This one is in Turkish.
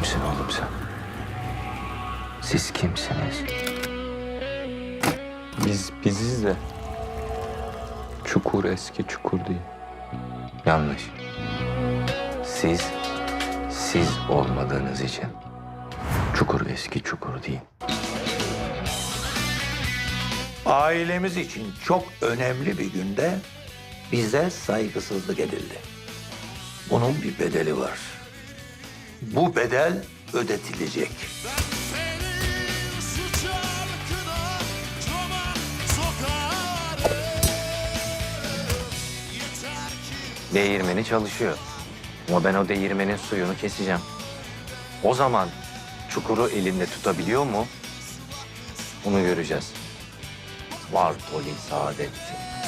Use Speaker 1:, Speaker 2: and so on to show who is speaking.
Speaker 1: Kimsin oğlum sen? Siz kimsiniz?
Speaker 2: Biz biziz de. Çukur eski çukur değil.
Speaker 1: Yanlış. Siz, siz olmadığınız için. Çukur eski çukur değil.
Speaker 3: Ailemiz için çok önemli bir günde bize saygısızlık edildi. Bunun bir bedeli var. Bu bedel ödetilecek.
Speaker 1: Değirmeni çalışıyor. Ama ben o değirmenin suyunu keseceğim. O zaman çukuru elinde tutabiliyor mu? Bunu göreceğiz. Var polis Saadettin.